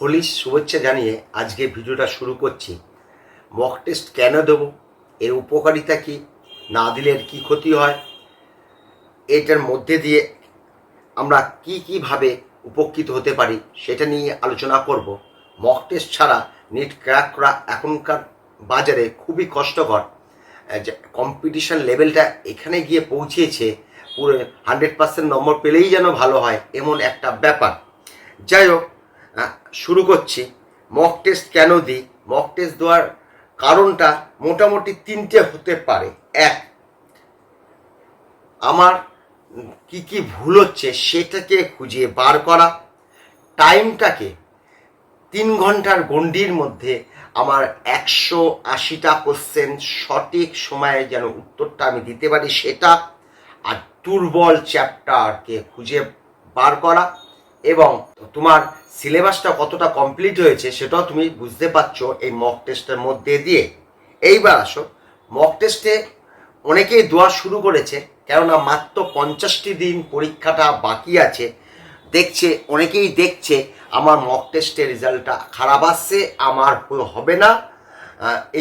হোলির শুভেচ্ছা জানিয়ে আজকে ভিডিওটা শুরু করছি। মক টেস্ট কেন দেব? এর উপকারিতা কি? না দিলে এর কী ক্ষতি হয়? এটার মধ্যে দিয়ে আমরা কি কীভাবে উপকৃত হতে পারি সেটা নিয়ে আলোচনা করব। মক টেস্ট ছাড়া নেট ক্র্যাক করা এখনকার বাজারে খুবই কষ্টকর। কম্পিটিশন লেভেলটা এখানে গিয়ে পৌঁছেছে, পুরো হান্ড্রেড পার্সেন্ট নম্বর পেলেই যেন ভালো হয়, এমন একটা ব্যাপার। যাই হোক শুরু করছি। মক টেস্ট কেন দিই? মক টেস্ট দেওয়ার কারণটা মোটামুটি তিনটে হতে পারে। এক, আমার কি কি ভুল হচ্ছে সেটাকে খুঁজে বার করা। টাইমটাকে তিন ঘণ্টার গণ্ডির মধ্যে আমার একশো আশিটা কোশ্চেন সঠিক সময়ে যেন উত্তরটা আমি দিতে পারি সেটা আর দুর্বল চ্যাপ্টারকে খুঁজে বার করা। এবং তোমার সিলেবাসটা কতটা কমপ্লিট হয়েছে সেটাও তুমি বুঝতে পারছ এই মক টেস্টের মধ্যে দিয়ে। এইবার আসো মক টেস্টে অনেকেই দোয়া শুরু করেছে, কেননা মাত্র পঞ্চাশটি দিন পরীক্ষাটা বাকি আছে। দেখছে, অনেকেই দেখছে, আমার মক টেস্টের রেজাল্টটা খারাপ আসছে, আমার হবে না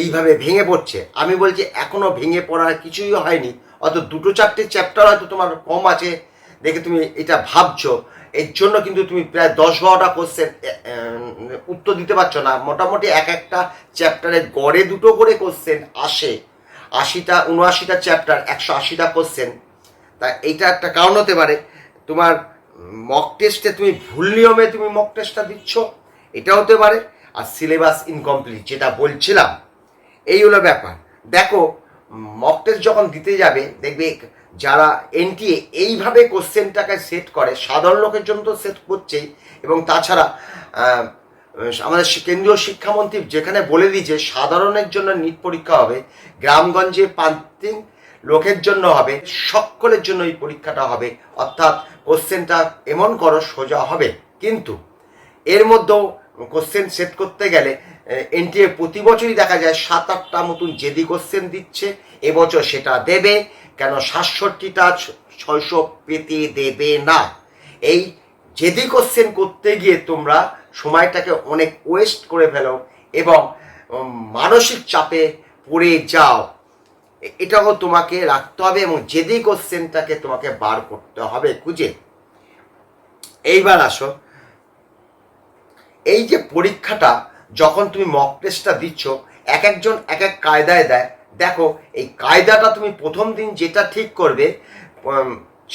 এইভাবে ভেঙে পড়ছে। আমি বলছি এখনও ভেঙে পড়ার কিছুই হয়নি, অত দুটো চারটে চ্যাপ্টার হয়তো তোমার কম আছে, দেখে তুমি এটা ভাবছ। এর জন্য কিন্তু তুমি প্রায় দশ বারোটা কোশ্চেন উত্তর দিতে পারছ না। মোটামুটি এক একটা চ্যাপ্টারে গড়ে দুটো করে কোশ্চেন আসে। আশিটা, উনআশিটা চ্যাপ্টার একশো আশিটা কোশ্চেন তা এইটা একটা কারণ হতে পারে। তোমার মক টেস্টে তুমি ভুল নিয়মে তুমি মক টেস্টটা দিচ্ছ এটা হতে পারে। আর সিলেবাস ইনকমপ্লিট যেটা বলছিলাম, এই হলো ব্যাপার। দেখো মক টেস্ট যখন দিতে যাবে, দেখবে যারা এনটিএ এইভাবে কোশ্চেনটাকে সেট করে, সাধারণ লোকের জন্য তো সেট করছেই। এবং তাছাড়া আমাদের কেন্দ্রীয় শিক্ষামন্ত্রী যেখানে বলে দিয়েছে, সাধারণের জন্য নিট পরীক্ষা হবে, গ্রামগঞ্জে প্রান্তিক লোকের জন্য হবে, সকলের জন্য এই পরীক্ষাটা হবে। অর্থাৎ কোশ্চেনটা এমন করো, সোজা হবে। কিন্তু এর মধ্যেও কোশ্চেন সেট করতে গেলে এনটিএ প্রতি বছরই দেখা যায় সাত আটটা মতন জেদি কোশ্চেন দিচ্ছে। এবছর সেটা দেবে, কেন সাতষট্টিটা ছয়শো পেতে দেবে না। এই জেদি কোশ্চেন করতে গিয়ে তোমরা সময়টাকে অনেক ওয়েস্ট করে ফেলো এবং মানসিক চাপে পড়ে যাও। এটাও তোমাকে রাখতে হবে এবং জেদি কোশ্চেনটাকে তোমাকে বার করতে হবে খুঁজে। এইবার আসো। এই যে পরীক্ষাটা যখন তুমি মক টেস্টটা দিচ্ছ, এক একজন এক এক কায়দায় দেয়। দেখো, এই কায়দাটা তুমি প্রথম দিন যেটা ঠিক করবে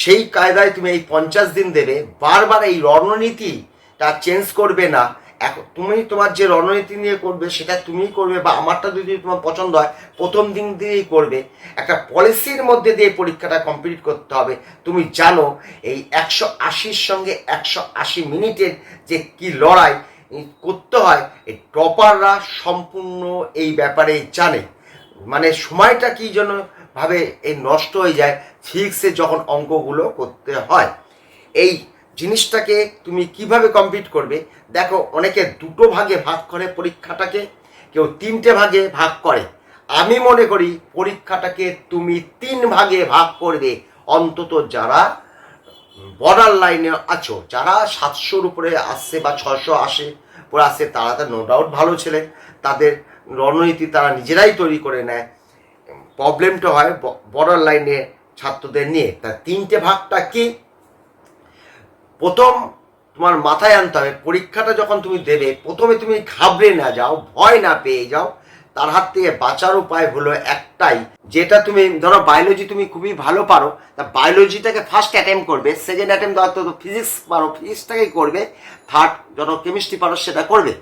সেই কায়দায় তুমি এই পঞ্চাশ দিন দেবে। বারবার এই রণনীতিটা চেঞ্জ করবে না। এখন তুমি তোমার যে রণনীতি নিয়ে করবে, সেটা তুমিই করবে বা আমারটা যদি তোমার পছন্দ হয়, প্রথম দিন দিয়েই করবে। একটা পলিসির মধ্যে দিয়ে পরীক্ষাটা কমপ্লিট করতে হবে। তুমি জানো, এই একশো আশির সঙ্গে একশো আশি মিনিটের যে কি লড়াই করতে হয়, এই টপাররা সম্পূর্ণ এই ব্যাপারে জানে। মানে সময়টা কি জন্য ভাবে এই নষ্ট হয়ে যায়, ফিক্সে যখন অঙ্কগুলো করতে হয়। এই জিনিসটাকে তুমি কীভাবে কমপ্লিট করবে? দেখো, অনেকে দুটো ভাগে ভাগ করে পরীক্ষাটাকে, কেউ তিনটে ভাগে ভাগ করে। আমি মনে করি পরীক্ষাটাকে তুমি তিন ভাগে ভাগ করবে। অন্তত যারা বর্ডার লাইনে আছো, যারা সাতশোর উপরে আসছে বা ছশো আসে, উপরে আসছে, তারা তো নো ডাউট ভালো ছেলে। তাদের রণনীতি তারা নিজেরাই তৈরি করে নেয়। প্রবলেমটা হয় বর্ডার লাইনে ছাত্রদের নিয়ে। তা তিনটে ভাগটা কি? প্রথম তোমার মাথায় আনতে হবে, পরীক্ষাটা যখন তুমি দেবে, প্রথমে তুমি ঘাবড়ে না যাও, ভয় না পেয়ে যাও। তার হাত থেকে বাঁচার উপায় হলো একটাই, যেটা তুমি, ধরো বায়োলজি তুমি খুবই ভালো পারো, তা বায়োলজিটাকে ফার্স্ট অ্যাটেম্প করবে সেকেন্ড অ্যাটেম্প দেওয়ার তো ফিজিক্স পারো ফিজিক্সটাকেই করবে থার্ড যত কেমিস্ট্রি পারো সেটা করবে।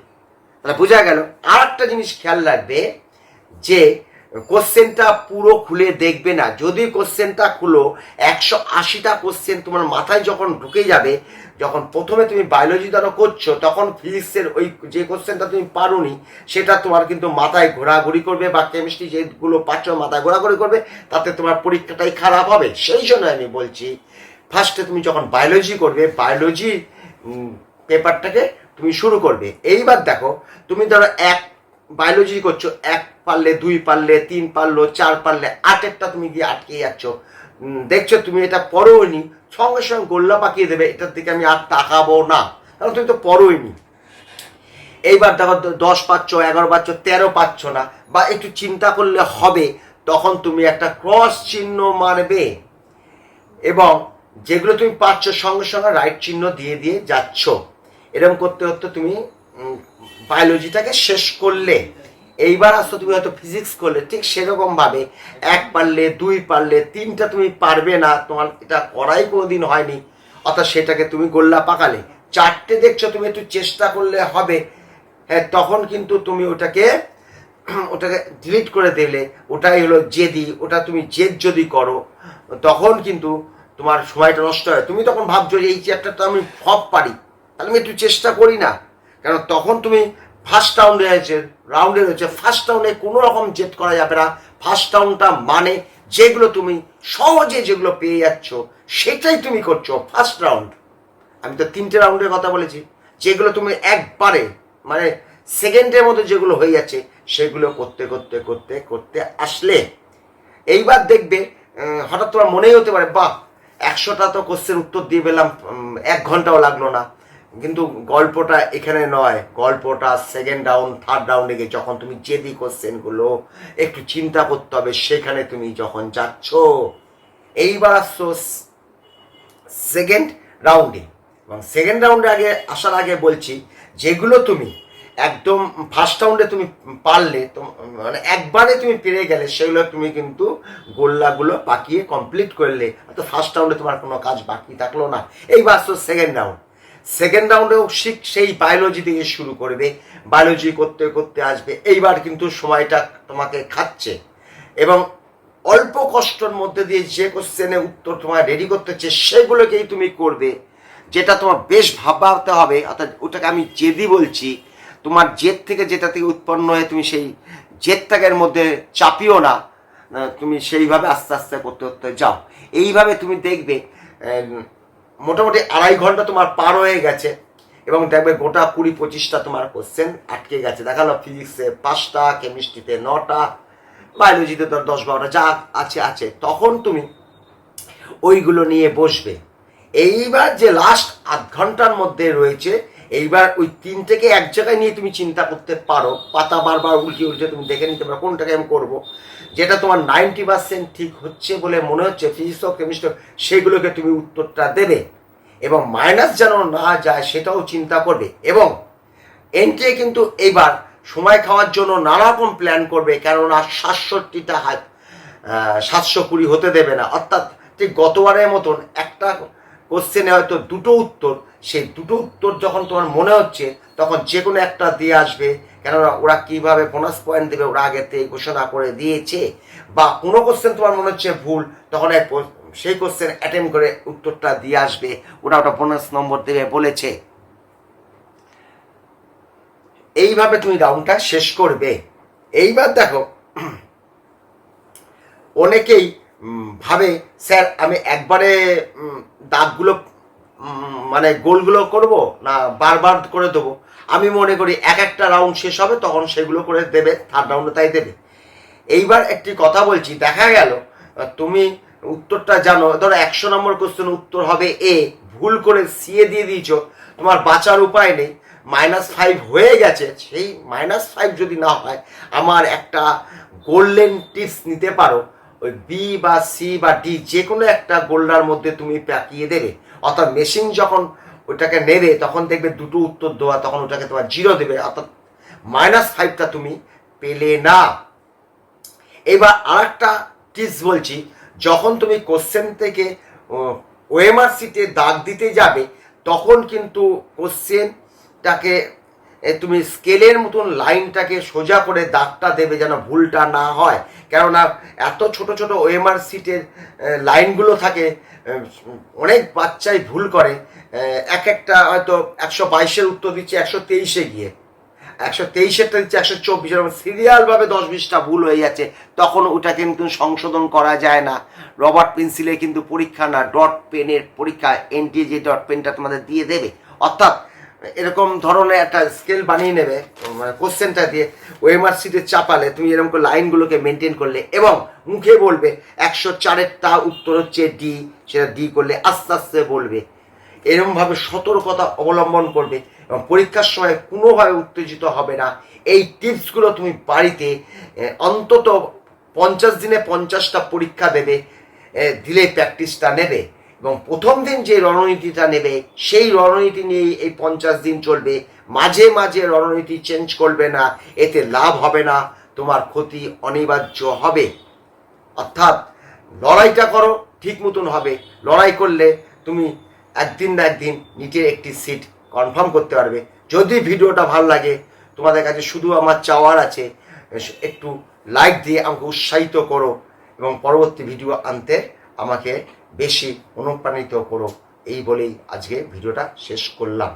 তাহলে বোঝা গেল আর একটা জিনিস খেয়াল রাখবে যে কোশ্চেনটা পুরো খুলে দেখবে না। যদি কোশ্চেনটা খুলো, একশো আশিটা কোশ্চেন তোমার মাথায় যখন ঢুকে যাবে, যখন প্রথমে তুমি বায়োলজি দ্বারা করছ, তখন ফিজিক্সের ওই যে কোশ্চেনটা তুমি পারোনি, সেটা তোমার কিন্তু মাথায় ঘোরাঘুরি করবে বা কেমিস্ট্রি যেগুলো পাচ্ছ মাথায় ঘোরাঘুরি করবে, তাতে তোমার পরীক্ষাটাই খারাপ হবে। সেই জন্য আমি বলছি ফার্স্টে তুমি যখন বায়োলজি করবে বায়োলজি পেপারটাকে তুমি শুরু করবে। এইবার দেখো, তুমি ধরো এক বায়োলজি করছ, এক পারলে, দুই পারলে, তিন পারল, চার পারলে আটেরটা তুমি গিয়ে আটকে যাচ্ছ। দেখছ তুমি এটা পড়োনি সঙ্গে সঙ্গে গোল্লা পাকিয়ে দেবে, এটার দিকে আমি আর তাকাবো না। কারণ তুমি তো পড়োইনি এইবার দেখো দশ পাচ্ছ, এগারো পাচ্ছ, তেরো পাচ্ছ না, বা একটু চিন্তা করলে হবে, তখন তুমি একটা ক্রস চিহ্ন মারবে। এবং যেগুলো তুমি পাচ্ছ, সঙ্গে সঙ্গে রাইট চিহ্ন দিয়ে দিয়ে যাচ্ছ। এরকম করতে করতে তুমি বায়োলজিটাকে শেষ করলে, এইবার আসতো তুমি হয়তো ফিজিক্স করলে, ঠিক সেরকম ভাবে এক পারলে, দুই পারলে, তিনটা তুমি পারবে না, তোমার এটা করাই কোনো দিন হয়নি। অর্থাৎ সেটাকে তুমি গোল্লা পাকালে। চারটে দেখছ তুমি একটু চেষ্টা করলে হবে হ্যাঁ তখন কিন্তু তুমি ওটাকে ওটাকে ডিলিট করে দিলে। ওটাই হলো জেদি, ওটা তুমি জেদ যদি করো, তখন কিন্তু তোমার সময়টা নষ্ট হয়। তুমি তখন ভাবছ যে এই চ্যাপ্টারটা আমি সব পারি। তাহলে আমি একটু চেষ্টা করি না। কারণ তখন তুমি ফার্স্ট রাউন্ডে আছে রাউন্ডে রয়েছে ফার্স্ট রাউন্ডে কোনো রকম জেদ করা যাবে না। ফার্স্ট রাউন্ডটা মানে যেগুলো তুমি সহজে যেগুলো পেয়ে যাচ্ছ, সেটাই তুমি করছ ফার্স্ট রাউন্ড আমি তো তিনটে রাউন্ডের কথা বলেছি। যেগুলো তুমি একবারে মানে সেকেন্ডের মধ্যে যেগুলো হয়ে যাচ্ছে, সেগুলো করতে করতে করতে করতে আসলে। এইবার দেখবে হঠাৎ তোমার মনেই হতে পারে, বাহ, একশোটা তো কোশ্চেন উত্তর দিয়ে পেলাম এক ঘন্টাও লাগল না। কিন্তু গল্পটা এখানে নয়। গল্পটা সেকেন্ড রাউন্ড থার্ড রাউন্ডে গিয়ে যখন তুমি জেদি কোশ্চেনগুলো একটু চিন্তা করতে হবে, সেখানে তুমি যখন যাচ্ছ, এইবার আসছো সেকেন্ড রাউন্ডে এবং সেকেন্ড রাউন্ডে আগে, আসার আগে বলছি, যেগুলো তুমি একদম ফার্স্ট রাউন্ডে তুমি পারলে, তো- মানে একবারে তুমি পেরে গেলে, সেগুলো তুমি কিন্তু গোল্লাগুলো পাকিয়ে কমপ্লিট করলে তো ফার্স্ট রাউন্ডে তোমার কোনো কাজ বাকি থাকল না। এইবার আসছো সেকেন্ড রাউন্ড সেকেন্ড রাউন্ডেও শিখ সেই বায়োলজি থেকে শুরু করবে। বায়োলজি করতে করতে আসবে। এইবার কিন্তু সময়টা তোমাকে খাচ্ছে। এবং অল্প কষ্টর মধ্যে দিয়ে যে কোশ্চেনের উত্তর তোমার রেডি করতে হচ্ছে, সেগুলোকেই তুমি করবে। যেটা তোমার বেশ ভাবতে হবে, অর্থাৎ ওটাকে আমি জেদি বলছি, তোমার জেদ থেকে যেটা থেকে উৎপন্ন হয়ে তুমি সেই জেদটাকের মধ্যে চাপিও না তুমি সেইভাবে আস্তে আস্তে করতে করতে যাও। এইভাবে তুমি দেখবে মোটামুটি আড়াই ঘণ্টা তোমার পার হয়ে গেছে। এবং দেখবে গোটা কুড়ি পঁচিশটা তোমার কোশ্চেন আটকে গেছে। দেখাল ফিজিক্সে পাঁচটা কেমিস্ট্রিতে নটা বায়োলজিতে তোর দশ বারোটা, যা আছে আছে। তখন তুমি ওইগুলো নিয়ে বসবে। এইবার যে লাস্ট আধ ঘণ্টার মধ্যে রয়েছে এইবার ওই তিনটেকে এক জায়গায় নিয়ে তুমি চিন্তা করতে পারো, পাতা বারবার উল্টে উল্টে তুমি দেখে নিতে পারো কোনটাকে আমি করব। যেটা তোমার নাইনটি পার্সেন্ট ঠিক হচ্ছে বলে মনে হচ্ছে ফিজিক্স হোক কেমিস্ট্রি হোক সেইগুলোকে তুমি উত্তরটা দেবে। এবং মাইনাস যেন না যায় সেটাও চিন্তা করবে। এবং এনটিএ কিন্তু এইবার সময় খাওয়ার জন্য নানা রকম প্ল্যান করবে, কেননা সাতষট্টিটা হাত সাতশো কুড়ি হতে দেবে না। অর্থাৎ ঠিক গতবারের মতন একটা কোশ্চেনে হয়তো দুটো উত্তর সেই দুটো উত্তর যখন তোমার মনে হচ্ছে, তখন যে কোনো একটা দিয়ে আসবে। কেননা ওরা কীভাবে বোনাস পয়েন্ট দেবে, ওরা আগে থেকে ঘোষণা করে দিয়েছে। বা কোনো কোশ্চেন তোমার মনে হচ্ছে ভুল, তখন এক সেই কোশ্চেন অ্যাটেম্প করে উত্তরটা দিয়ে আসবে। ওরা ওটা বোনাস নম্বর দেবে বলেছে। এইভাবে তুমি রাউন্ডটা শেষ করবে। এইবার দেখো, অনেকেই ভাবে, স্যার, আমি একবারে দাগগুলো মানে গোলগুলো করব না বারবার করে দেবো? আমি মনে করি এক একটা রাউন্ড শেষ হবে, তখন সেগুলো করে দেবে থার্ড রাউন্ডে তাই দেবে। এইবার একটি কথা বলছি, দেখা গেল, তুমি উত্তরটা জানো, ধরো একশো নম্বর কোশ্চেন উত্তর হবে এ ভুল করে সিএ দিয়ে দিয়েছ, তোমার বাঁচার উপায় নেই মাইনাস ফাইভ হয়ে গেছে, সেই মাইনাস ফাইভ যদি না হয়, আমার একটা গোল্ডেন টিপস নিতে পারো। ওই বি বা সি বা ডি যে কোনো একটা গোল্ডার মধ্যে তুমি পাকিয়ে দেবে। অর্থাৎ মেশিন যখন ওটাকে নেবে, তখন দেখবে দুটো উত্তর দেওয়া, তখন ওটাকে তোমার জিরো দেবে। অর্থাৎ মাইনাস ফাইভটা তুমি পেলে না। এবার আর একটা টিপস বলছি, যখন তুমি কোশ্চেন থেকে ওএমআর সিটে দাগ দিতে যাবে, তখন কিন্তু কোশ্চেনটাকে তুমি স্কেলের মতন লাইনটাকে সোজা করে দাগটা দেবে যেন ভুলটা না হয়। কেননা এত ছোট ছোট ওএমআর সিটের লাইনগুলো থাকে অনেক বাচ্চাই ভুল করে। এক একটা হয়তো একশো বাইশের উত্তর দিচ্ছে, একশো তেইশে গিয়ে। একশো তেইশেরটা দিচ্ছে, একশো চব্বিশ, এরকম সিরিয়ালভাবে দশ বিশটা ভুল হয়ে যাচ্ছে। তখন ওটা কিন্তু সংশোধন করা যায় না। রবার্ট পেন্সিলের কিন্তু পরীক্ষা না, ডট পেনের পরীক্ষা এনটি যে ডট পেনটা তোমাদের দিয়ে দেবে। অর্থাৎ এরকম ধরনের একটা স্কেল বানিয়ে নেবে মানে কোশ্চেনটা দিয়ে ওএমআর সিটে চাপালে তুমি এরকম করে লাইনগুলোকে মেনটেন করলে এবং মুখে বলবে একশো চারেরটা উত্তর হচ্ছে ডি সেটা ডি করলে আস্তে আস্তে বলবে। এরমভাবে সতর্কতা অবলম্বন করবে এবং পরীক্ষার সময় কোনোভাবে উত্তেজিত হবে না। এই টিপসগুলো তুমি বাড়িতে অন্তত পঞ্চাশ দিনে পঞ্চাশটা পরীক্ষা দেবে দিলে প্র্যাকটিসটা নেবে। এবং প্রথম দিন যে রণনীতিটা নেবে, সেই রণনীতি নিয়েই এই পঞ্চাশ দিন চলবে। মাঝে মাঝে রণনীতি চেঞ্জ করবে না, এতে লাভ হবে না, তোমার ক্ষতি অনিবার্য হবে। অর্থাৎ লড়াইটা করো, ঠিক মতন হবে। লড়াই করলে তুমি একদিন না একদিন নিচের একটি সিট কনফার্ম করতে পারবে। যদি ভিডিওটা ভালো লাগে, তোমাদের কাছে শুধু আমার চাওয়ার আছে, একটু লাইক দিয়ে আমাকে উৎসাহিত করো এবং পরবর্তী ভিডিও আনতে আমাকে বেশি অনুপ্রাণিত করো এই বলেই আজকে ভিডিওটা শেষ করলাম।